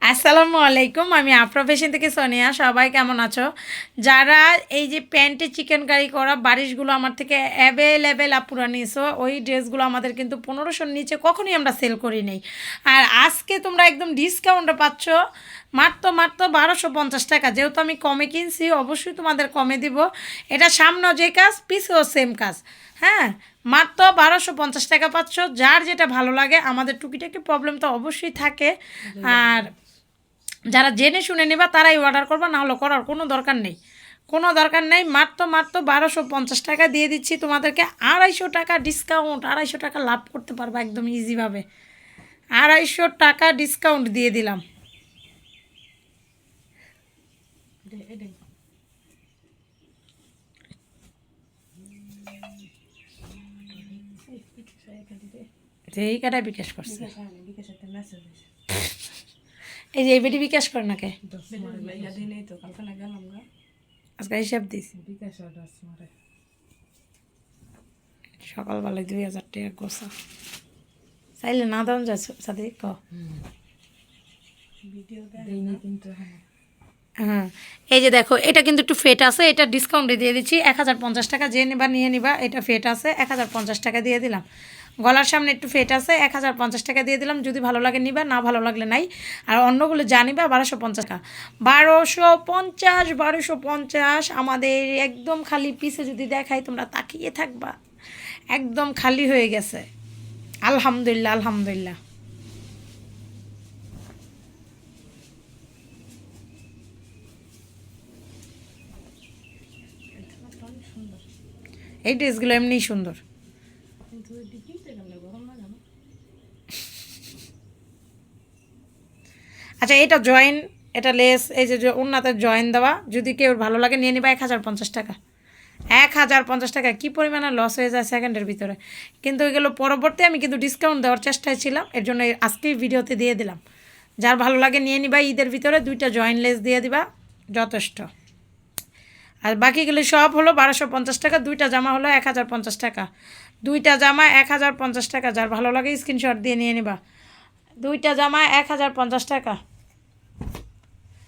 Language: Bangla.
আসসালামু আলাইকুম আমি আফরা ফ্যাশন থেকে সোনিয়া। সবাই কেমন আছো? যারা এই যে প্যান্টে চিকেন কারি করা বারিশগুলো আমার থেকে অ্যাভেলেবেল আপুরা নিয়েছো ওই ড্রেসগুলো আমাদের কিন্তু পনেরোশোর নিচে কখনোই আমরা সেল করি নেই। আর আজকে তোমরা একদম ডিসকাউন্টে পাচ্ছ মাত্র মাত্র বারোশো পঞ্চাশ টাকা। যেহেতু আমি কমে কিনছি অবশ্যই তোমাদের কমে দিব। এটা সামনেও যে কাজ পিছেও সেম কাজ। হ্যাঁ মাত্র বারোশো পঞ্চাশ টাকা পাচ্ছ। যার যেটা ভালো লাগে আমাদের টুকিটাকি প্রবলেম তো অবশ্যই থাকে। আর যারা জেনে শুনে নেবা তারাই অর্ডার করবা না হলে করার কোনো দরকার নেই। কোনো দরকার নেই মাত্র মাত্র বারোশো পঞ্চাশ টাকা দিয়ে দিচ্ছি। তোমাদেরকে আড়াইশো টাকা ডিসকাউন্ট আড়াইশো টাকা লাভ করতে পারবা একদম ইজিভাবে আড়াইশো টাকা ডিসকাউন্ট দিয়ে দিলাম। এই কাটায় বিকাশ করছে। এই যে, এই বেটি বিকাশ করে নাকে? আজকে হিসাব দিস। সকালবেলায় দুই হাজার টাকা গোসা চাইলে না দাম যাচ্ছে সাথে ক। হ্যাঁ। এই যে দেখো, এটা কিন্তু একটু ফেট আছে, এটা ডিসকাউন্টে দিয়ে দিচ্ছি। এক হাজার পঞ্চাশ টাকা যে নিবা, নিয়ে নিবা, এটা ফেট আছে। এক হাজার পঞ্চাশ টাকা দিয়ে দিলাম। গলার সামনে একটু ফেট আছে, এক হাজার পঞ্চাশ টাকা দিয়ে দিলাম, যদি ভালো লাগে নিবা, না ভালো লাগলে নাই। আর অন্যগুলো জানিবা বারোশো পঞ্চাশ টাকা। বারোশো পঞ্চাশ বারোশো পঞ্চাশ, আমাদের একদম খালি পিসে যদি দেখাই, তোমরা তাকিয়ে থাকবা। একদম খালি হয়ে গেছে। আলহামদুলিল্লাহ আলহামদুলিল্লাহ। এই ড্রেসগুলো এমনিই সুন্দর। আচ্ছা এটা জয়েন এটা লেস এই যে উন্নাতে জয়েন দেওয়া, যদি কেউ ভালো লাগে, নিয়ে নিবা এক হাজার পঞ্চাশ টাকা। এক হাজার পঞ্চাশ টাকা, কী পরিমাণে লস হয়ে যায় সেকেন্ডের ভিতরে? কিন্তু ওইগুলো পরবর্তী আমি কিন্তু ডিসকাউন্ট দেওয়ার চেষ্টায় ছিলাম, এর জন্য আজকেই ভিডিওতে দিয়ে দিলাম। যার ভালো লাগে, নিয়ে নিবা, ঈদের ভিতরে দুইটা জয়েন লেস দিয়ে দিবা, যথেষ্ট। আর বাকিগুলো সব হলো বারোশো পঞ্চাশ টাকা, দুইটা জামা হলো এক হাজার পঞ্চাশ টাকা। দুইটা জামা এক হাজার পঞ্চাশ টাকা, যার ভালো লাগে স্ক্রিনশট দিয়ে নিয়ে নিবা। দুইটা জামা এক হাজার পঞ্চাশ টাকা।